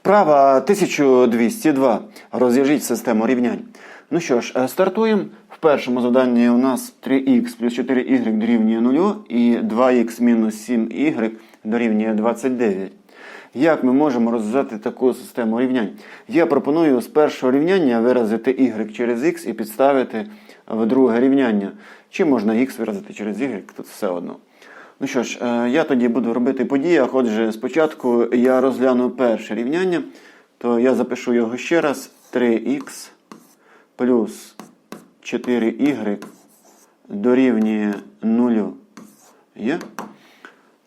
Вправа 1202. Розв'яжіть систему рівнянь. Ну що ж, е, стартуємо. В першому завданні у нас 3х плюс 4y дорівнює 0 і 2х мінус 7y дорівнює 29. Як ми можемо розв'язати таку систему рівнянь? Я пропоную з першого рівняння виразити y через x і підставити в друге рівняння. Чи можна x виразити через y, тут все одно. Ну що ж, е, я тоді буду робити по діях. Отже, спочатку я розгляну перше рівняння, то я запишу його ще раз. 3х плюс 4y дорівнює 0. Є?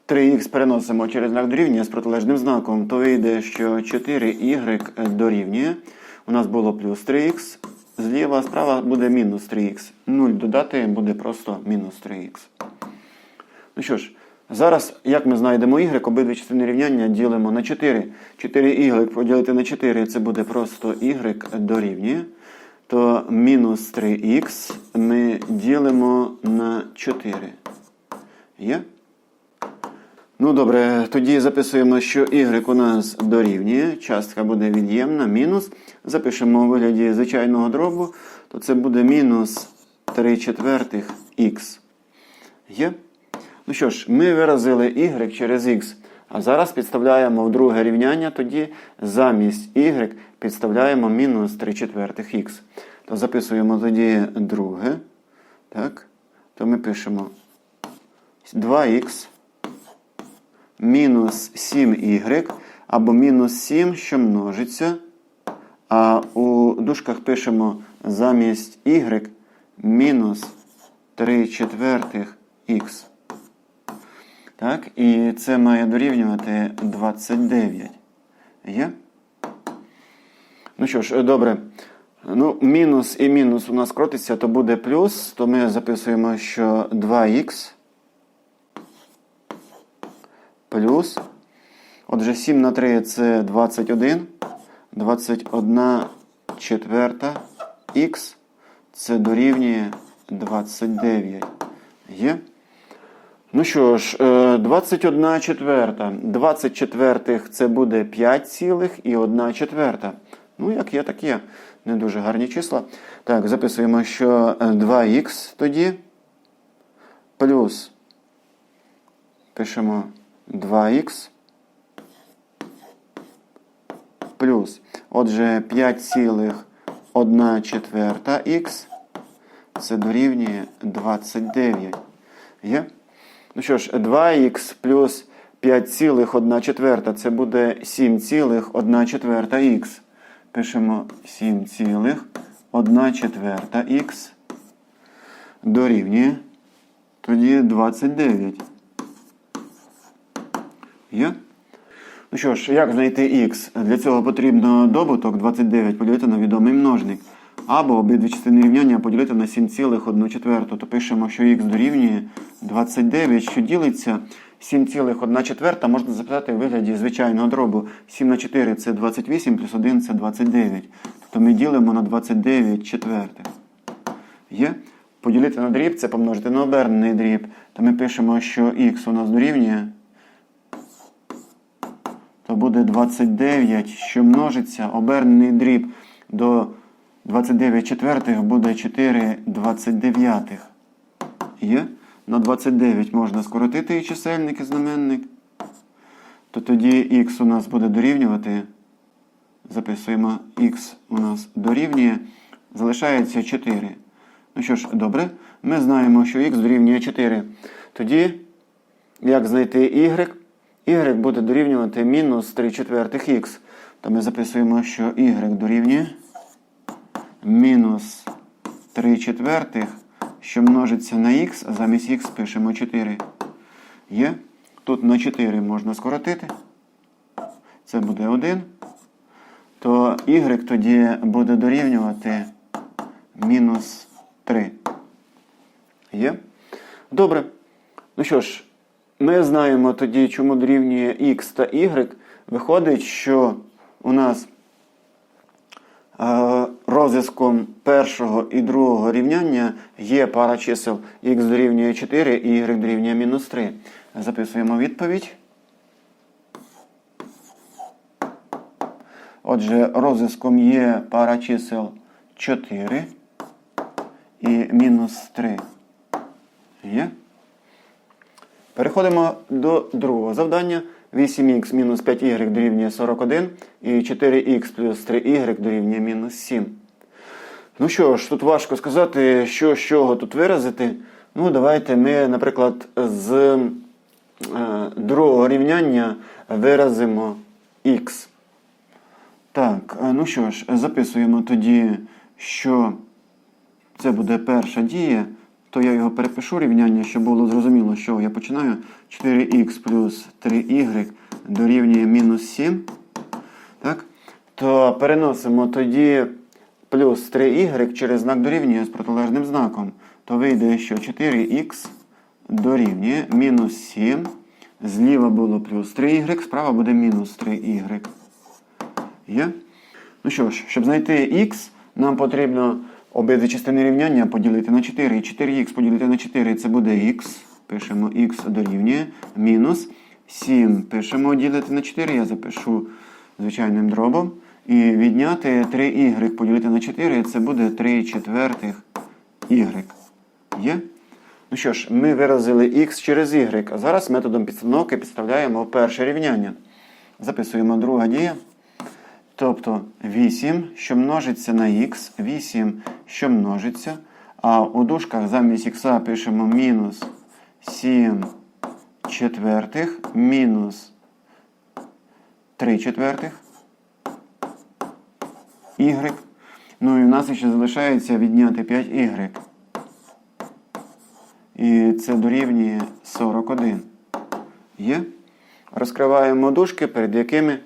3х переносимо через знак дорівнює з протилежним знаком, то вийде, що 4y дорівнює. У нас було плюс 3х. Зліва, справа буде мінус 3х. 0 додати буде просто мінус 3х. Ну що ж, зараз, як ми знайдемо y, обидві частини рівняння ділимо на 4. 4y поділити на 4 це буде просто y дорівнює. То мінус 3х ми ділимо на 4. Є? Ну добре, тоді записуємо, що y у нас дорівнює. Частка буде від'ємна, мінус. Запишемо у вигляді звичайного дробу, то це буде мінус 3 четвертих х. Є? Ну що ж, ми виразили y через x. А зараз підставляємо в друге рівняння, тоді замість y підставляємо мінус 3 четвертих х. То записуємо тоді друге. Так. То ми пишемо 2х мінус 7y або мінус 7, що множиться. А у дужках пишемо замість y мінус 3 четвертих х. Так, і це має дорівнювати 29. Є? Ну що ж, добре. Ну, мінус і мінус у нас крутиться, то буде плюс, то ми записуємо, що 2х плюс. Отже, 7 на 3 це 21. 21 четверта х. Це дорівнює 29. Є? Ну що ж, 21 четверта. 20 четвертих це буде 5 цілих і 1 четверта. Ну, як є, так є. Не дуже гарні числа. Так, записуємо, що 2х тоді плюс. Пишемо 2х. Плюс. Отже, 5 цілих 1 четверта х. Це дорівнює 29. Є? Ну що ж, 2х плюс 5,1 четверта, це буде 7,1 четверта х. Пишемо 7,1 четверта х. Дорівнює. Тоді 29. Є? Ну що ж, як знайти х? Для цього потрібно добуток 29 поділити на відомий множник. Або обидві частини рівняння поділити на 7,1 четверту. То пишемо, що х дорівнює 29, що ділиться 7,1 четверта, можна записати в вигляді звичайного дробу. 7 на 4 це 28, плюс 1 це 29. Тобто ми ділимо на 29 четвертих. Є? Поділити на дріб це помножити на обернений дріб. То ми пишемо, що х у нас дорівнює. То буде 29, що множиться обернений дріб до 29 четвертих буде 4 29. Є? На 29 можна скоротити і чисельник, і знаменник. То тоді х у нас буде дорівнювати. Записуємо, х у нас дорівнює. Залишається 4. Ну що ж, добре. Ми знаємо, що х дорівнює 4. Тоді, як знайти y? y буде дорівнювати мінус 3 четвертих х. То ми записуємо, що y дорівнює мінус 3 четвертих, що множиться на х, а замість х пишемо 4. Є. Тут на 4 можна скоротити. Це буде 1. То y тоді буде дорівнювати мінус 3. Є? Добре. Ну що ж, ми знаємо тоді, чому дорівнює x та y. Виходить, що у нас е, розв'язком першого і другого рівняння є пара чисел x дорівнює 4 і y дорівнює мінус 3. Записуємо відповідь. Отже, розв'язком є пара чисел 4 і мінус 3. Є? Переходимо до другого завдання. 8х мінус 5y дорівнює 41 і 4х плюс 3y дорівнює мінус 7. Ну що ж, тут важко сказати, що з чого тут виразити. Ну, давайте ми, наприклад, з е, другого рівняння виразимо х. Так, е, ну що ж, записуємо тоді, що це буде перша дія, то я його перепишу рівняння, щоб було зрозуміло, що я починаю. 4х плюс 3y дорівнює мінус 7. Так? То переносимо тоді плюс 3y через знак дорівнює з протилежним знаком. То вийде, що 4х дорівнює мінус 7. Зліва було плюс 3y, справа буде мінус 3y. Є? Ну що ж, щоб знайти х, нам потрібно обидві частини рівняння поділити на 4. І 4х поділити на 4 це буде х. Пишемо х дорівнює. Мінус 7 пишемо ділити на 4. Я запишу звичайним дробом. І відняти 3y поділити на 4 це буде 3 четвертих y. Є? Ну що ж, ми виразили х через y. А зараз методом підстановки підставляємо перше рівняння. Записуємо друга дія. Тобто 8, що множиться на х, 8, що множиться. А у дужках замість х пишемо мінус 7 четвертих, мінус 3 четвертих y. Ну і в нас ще залишається відняти 5y. І це дорівнює 41. Є? Розкриваємо дужки, перед якими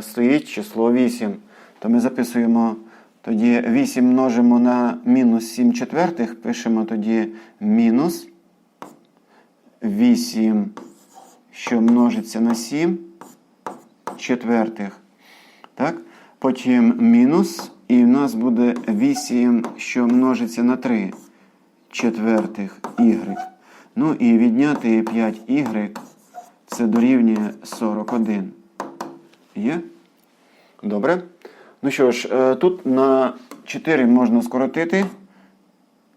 стоїть число 8. То ми записуємо тоді 8 множимо на мінус 7 четвертих, пишемо тоді мінус 8, що множиться на 7 четвертих. Так? Потім мінус, і в нас буде 8, що множиться на 3 четвертих y. Ну і відняти 5y це дорівнює 41. Є? Добре. Ну що ж, е, тут на 4 можна скоротити.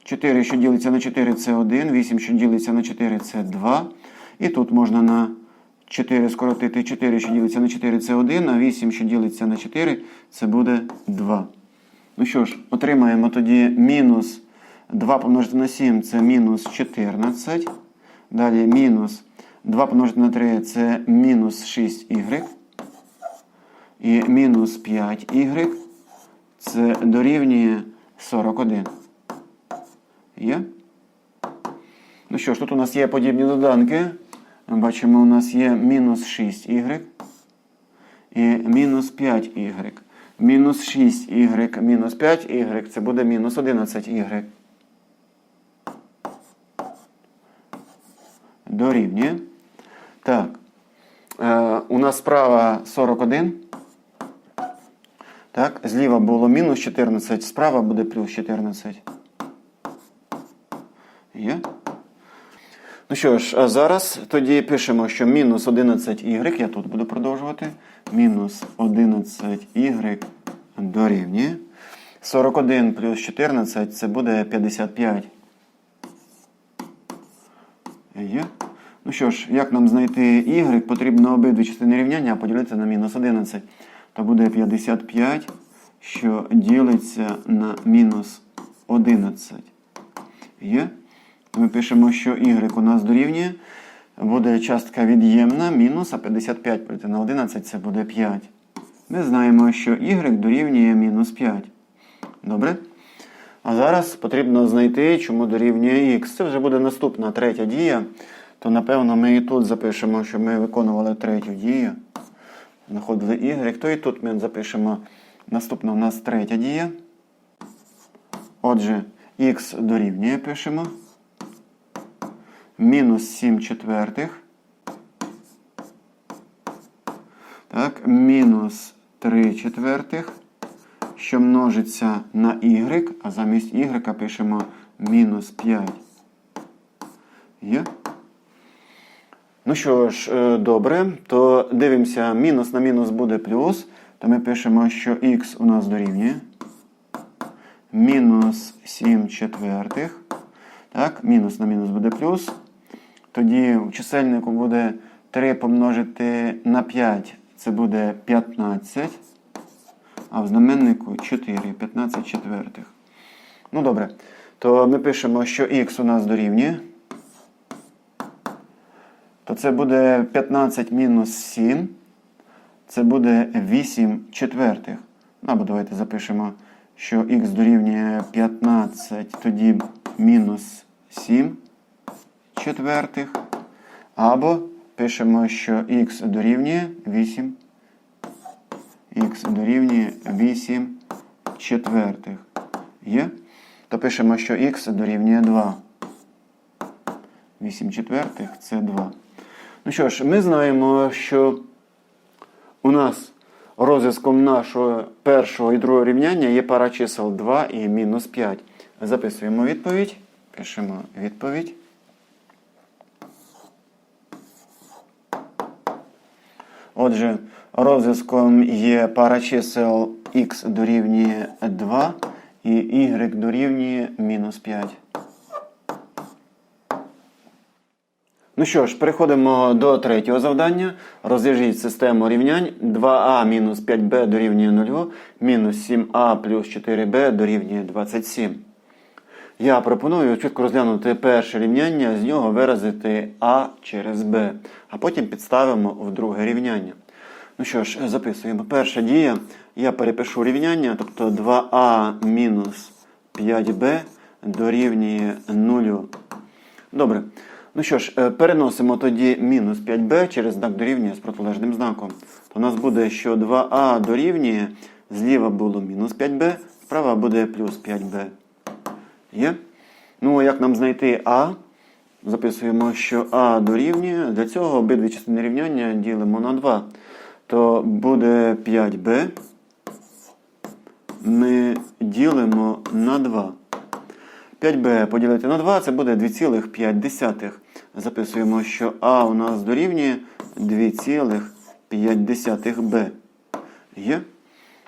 4, що ділиться на 4, це 1. 8, що ділиться на 4, це 2. І тут можна на 4 скоротити. 4, що ділиться на 4, це 1, а 8, що ділиться на 4, це буде 2. Ну що ж, отримаємо тоді мінус 2 помножити на 7 це мінус 14. Далі мінус 2 помножити на 3 це мінус 6y. І мінус 5y це дорівнює 41. Є? Ну що ж, тут у нас є подібні доданки. Ми бачимо, у нас є мінус 6y і мінус 5y. Мінус 6y мінус 5y це буде мінус 11y. Дорівнює. Так. Е, у нас справа 41. Так, зліва було мінус 14, справа буде плюс 14. Є? Ну що ж, а зараз тоді пишемо, що мінус 11y, я тут буду продовжувати. Мінус 11y дорівнює. 41 плюс 14 це буде 55. Є. Ну що ж, як нам знайти y, потрібно обидві частини рівняння поділити на мінус 11. То буде 55, що ділиться на мінус 11. Є? Ми пишемо, що y у нас дорівнює. Буде частка від'ємна, мінус, а 55 проти на 11 це буде 5. Ми знаємо, що y дорівнює мінус 5. Добре? А зараз потрібно знайти, чому дорівнює х. Це вже буде наступна третя дія. То, напевно, ми і тут запишемо, що ми виконували третю дію. Знаходили y. То і тут ми запишемо наступна у нас третя дія. Отже, х дорівнює пишемо. Мінус 7 четвертих. Так, мінус 3 четвертих, що множиться на y, а замість y пишемо мінус 5. Є? Ну що ж, е, добре, то дивимося, мінус на мінус буде плюс. То ми пишемо, що х у нас дорівнює. Мінус 7 четвертих. Так, мінус на мінус буде плюс. Тоді в чисельнику буде 3 помножити на 5. Це буде 15. А в знаменнику 4, 15 четвертих. Ну добре. То ми пишемо, що х у нас дорівнює. То це буде 15 мінус 7. Це буде 8 четвертих. Ну, Або давайте запишемо, що х дорівнює 15, тоді мінус 7 четвертих. Або пишемо, що х дорівнює 8. х дорівнює 8 четвертих. Є? То пишемо, що х дорівнює 2. 8 четвертих це 2. Ну що ж, ми знаємо, що у нас розв'язком нашого першого і другого рівняння є пара чисел 2 і мінус 5. Записуємо відповідь. Пишемо відповідь. Отже, розв'язком є пара чисел х дорівнює 2 і y дорівнює мінус 5. Ну що ж, переходимо до третього завдання. Розв'яжіть систему рівнянь 2а мінус 5b дорівнює 0, мінус 7а плюс 4b дорівнює 27. Я пропоную чітко розглянути перше рівняння, з нього виразити а через b, а потім підставимо в друге рівняння. Ну що ж, записуємо. Перша дія. Я перепишу рівняння, тобто 2а мінус 5b дорівнює 0. Добре. Ну що ж, е, переносимо тоді мінус 5b через знак дорівнює з протилежним знаком. То у нас буде, що 2а дорівнює, зліва було мінус 5b, справа буде плюс 5b. Є? Ну, як нам знайти а? Записуємо, що а дорівнює. Для цього обидві частини рівняння ділимо на 2. То буде 5b. Ми ділимо на 2. 5b поділити на 2 це буде 2,5. Записуємо, що а у нас дорівнює 2,5b. Є?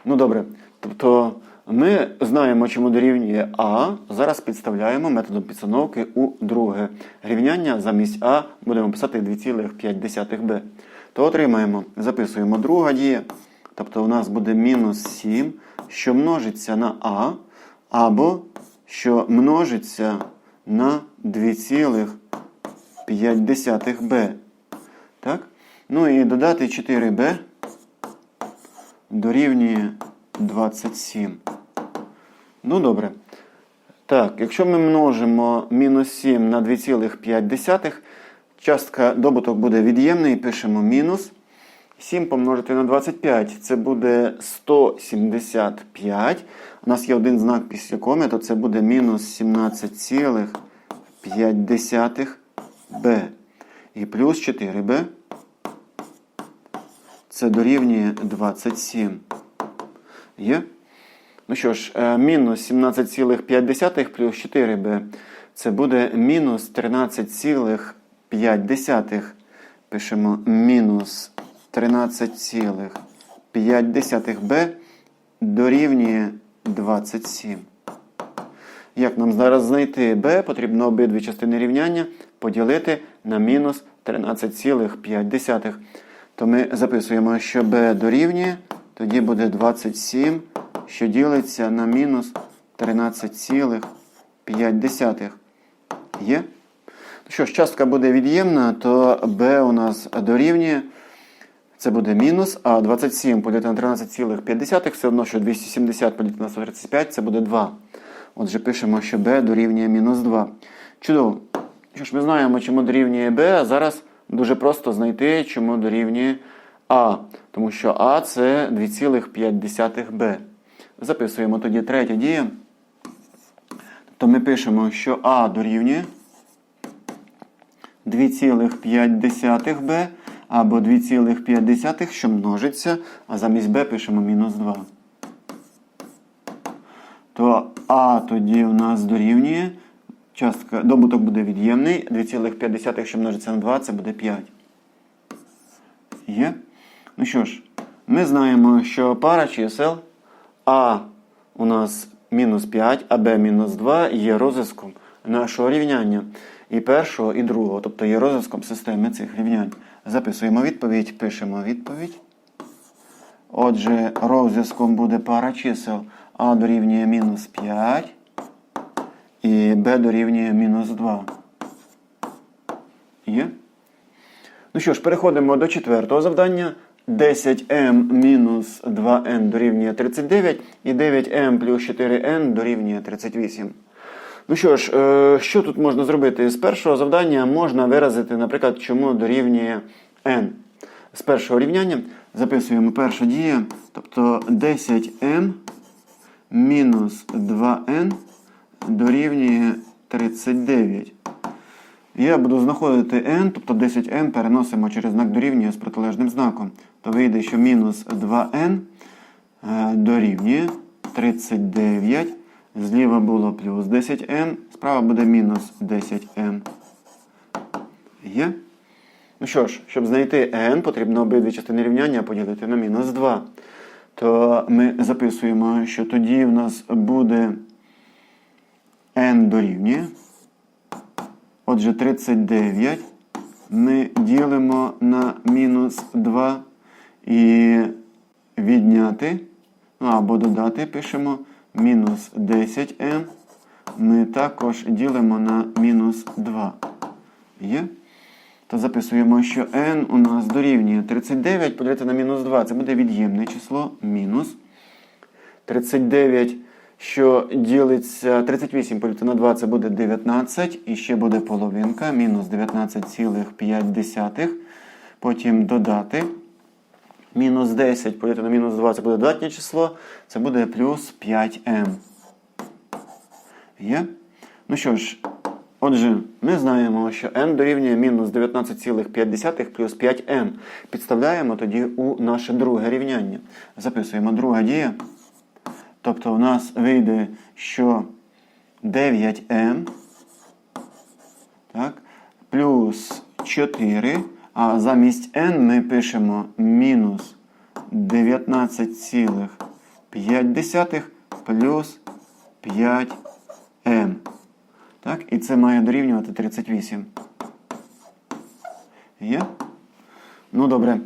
Ну добре. Тобто ми знаємо, чому дорівнює А. Зараз підставляємо методом підстановки у друге рівняння. Замість А будемо писати 2,5b. То отримаємо, записуємо друга дія. Тобто у нас буде мінус 7, що множиться на А, або що множиться на 2,5b. Так? Ну і додати 4b дорівнює 27. Ну, добре. Так, якщо ми множимо мінус 7 на 2,5, частка добуток буде від'ємний, пишемо мінус. 7 помножити на 25, це буде 175. У нас є один знак після коми, то це буде мінус 17,5b. І плюс 4b. Це дорівнює 27. Є? Ну що ж, е, мінус 17,5 плюс 4b. Це буде мінус 13,5. Пишемо мінус 13,5b дорівнює 27. Як нам зараз знайти b, потрібно обидві частини рівняння поділити на мінус 13,5. То ми записуємо, що b дорівнює, тоді буде 27, що ділиться на мінус 13,5. Є? Що ж, частка буде від'ємна, то b у нас дорівнює. Це буде мінус, а 27 поділити на 13,5 все одно, що 270 поділити на 135 це буде 2. Отже, пишемо, що b дорівнює мінус 2. Чудово. Що ж, ми знаємо, чому дорівнює b, а зараз дуже просто знайти, чому дорівнює а. Тому що а це 2,5b. Записуємо тоді третя дія. Тобто ми пишемо, що а дорівнює 2,5b або 2,5, що множиться, а замість b пишемо мінус 2. То а тоді у нас дорівнює. Частка, добуток буде від'ємний. 2,5, що множиться на 2, це буде 5. Є? Ну що ж, ми знаємо, що пара чисел А у нас мінус 5, а Б мінус 2 є розв'язком нашого рівняння. І першого, і другого, тобто є розв'язком системи цих рівнянь. Записуємо відповідь, пишемо відповідь. Отже, розв'язком буде пара чисел А дорівнює мінус 5 і Б дорівнює мінус 2. Є? Ну що ж, переходимо до четвертого завдання. 10m мінус 2n дорівнює 39 і 9m плюс 4n дорівнює 38. Ну що ж, е, що тут можна зробити? З першого завдання можна виразити, наприклад, чому дорівнює n. З першого рівняння записуємо перша дія, тобто 10m мінус 2n дорівнює 39. Я буду знаходити n, тобто 10n переносимо через знак дорівнює з протилежним знаком. То вийде, що мінус 2n е, дорівнює 39. Зліва було плюс 10n, справа буде мінус 10n. Є? Ну що ж, щоб знайти n, потрібно обидві частини рівняння поділити на мінус 2. То ми записуємо, що тоді в нас буде n дорівнює. Отже, 39 ми ділимо на мінус 2 і відняти, ну або додати, пишемо мінус 10n. Ми також ділимо на мінус 2. Є? То записуємо, що n у нас дорівнює 39 поділити на мінус 2. Це буде від'ємне число мінус. 39 що ділиться 38 поділити на 2, це буде 19, і ще буде половинка, мінус 19,5. Потім додати. Мінус 10 поділити на мінус 2 це буде додатнє число, це буде плюс 5m. Є? Ну що ж, отже, ми знаємо, що n дорівнює мінус 19,5 плюс 5m. Підставляємо тоді у наше друге рівняння. Записуємо друга дія. Тобто у нас вийде, що 9m так, плюс 4, а замість n ми пишемо мінус 19,5 плюс 5m. Так, І це має дорівнювати 38. Є? Ну добре.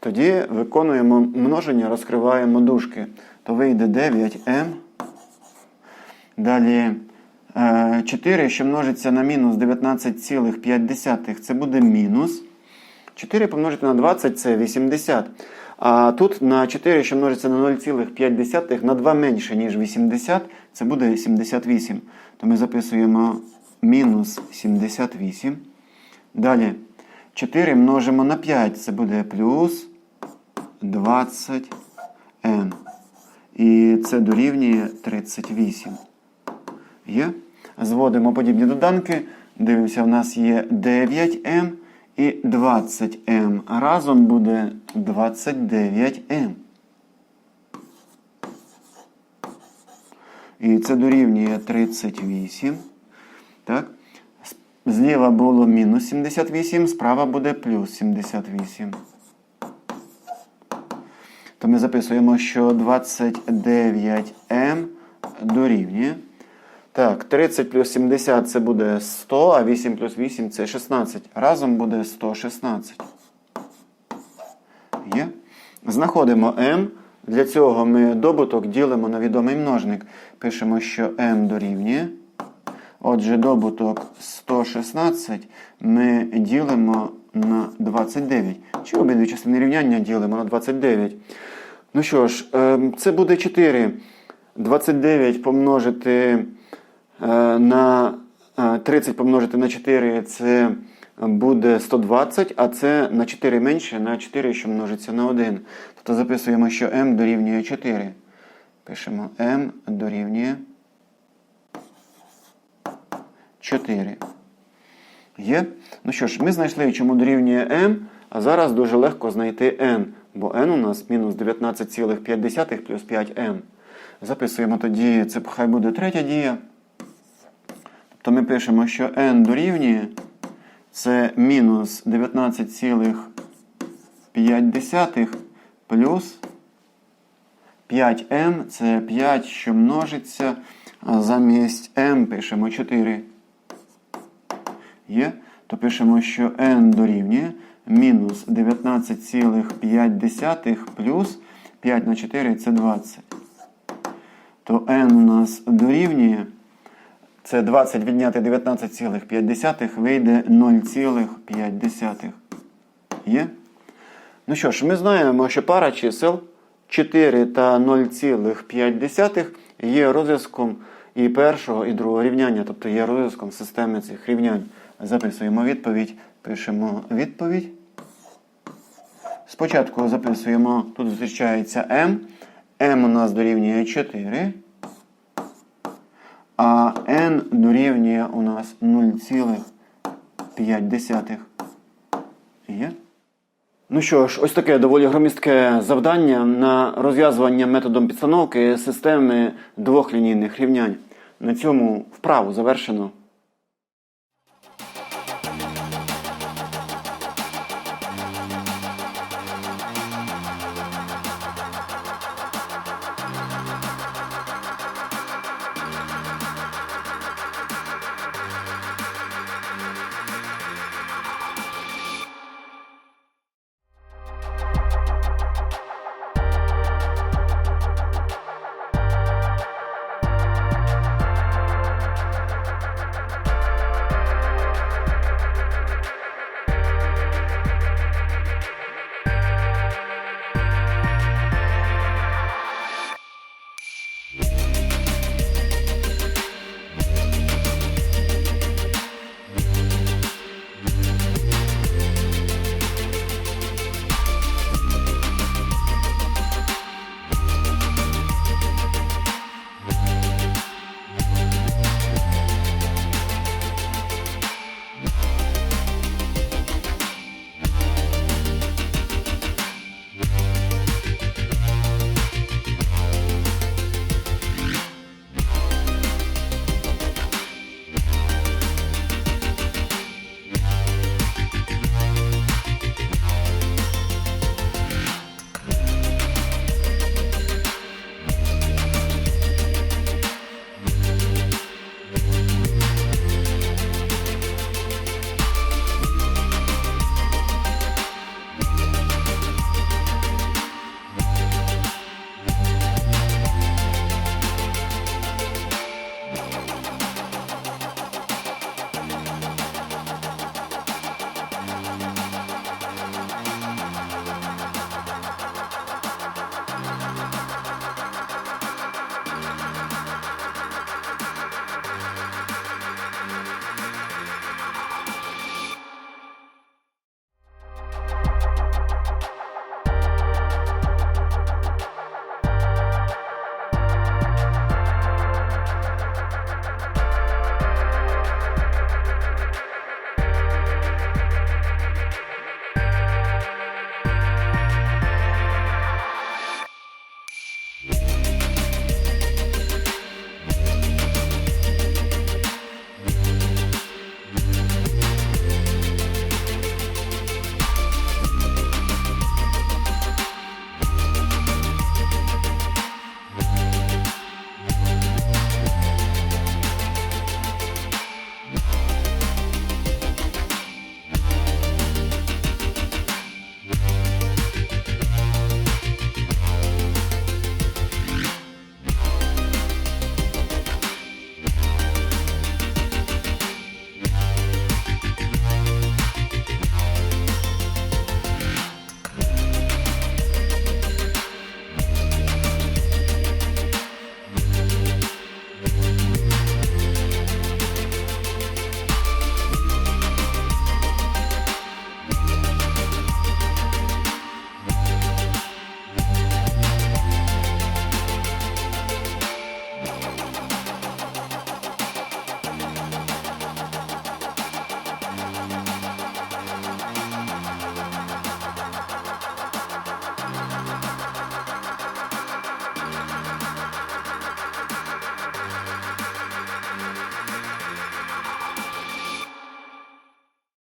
Тоді виконуємо множення, розкриваємо дужки. То вийде 9m. Далі 4, що множиться на мінус 19,5, це буде мінус. 4 помножити на 20 це 80. А тут на 4, що множиться на 0,5 на 2 менше, ніж 80, це буде 78. То ми записуємо мінус 78. Далі 4 множимо на 5, це буде плюс 20m. І це дорівнює 38. Є? Зводимо подібні доданки. Дивимося, в нас є 9m і 20m. Разом буде 29m. І це дорівнює 38. Так? Зліва було мінус 78, справа буде плюс 78. То ми записуємо, що 29m дорівнює. Так, 30 плюс 70 це буде 100, а 8 плюс 8 це 16. Разом буде 116. Є? Знаходимо m. Для цього ми добуток ділимо на відомий множник. Пишемо, що m дорівнює. Отже, добуток 116 ми ділимо на 29. Чи обидві частини рівняння ділимо на 29. Ну що ж, це буде 4. 29 помножити на 30 помножити на 4 це буде 120, а це на 4 менше, на 4, що множиться на 1. Тобто записуємо, що m дорівнює 4. Пишемо m дорівнює 4. Є? Ну що ж, ми знайшли, чому дорівнює m, а зараз дуже легко знайти n, бо n у нас мінус 19,5 плюс 5m. Записуємо тоді, це хай буде третя дія. Тобто ми пишемо, що n дорівнює це мінус 19,5 плюс 5m це 5, що множиться. Замість m пишемо 4. Є? То пишемо, що n дорівнює мінус 19,5 плюс 5 на 4 це 20. То n у нас дорівнює. Це 20 відняти 19,5 вийде 0,5. Є? Ну що ж, ми знаємо, що пара чисел 4 та 0,5 є розв'язком і першого, і другого рівняння, тобто є розв'язком системи цих рівнянь. Записуємо відповідь, пишемо відповідь. Спочатку записуємо, тут зустрічається m. m у нас дорівнює 4. А n дорівнює у нас 0,5. Є? Ну що ж, ось таке доволі громістке завдання на розв'язування методом підстановки системи двох лінійних рівнянь. На цьому вправу завершено.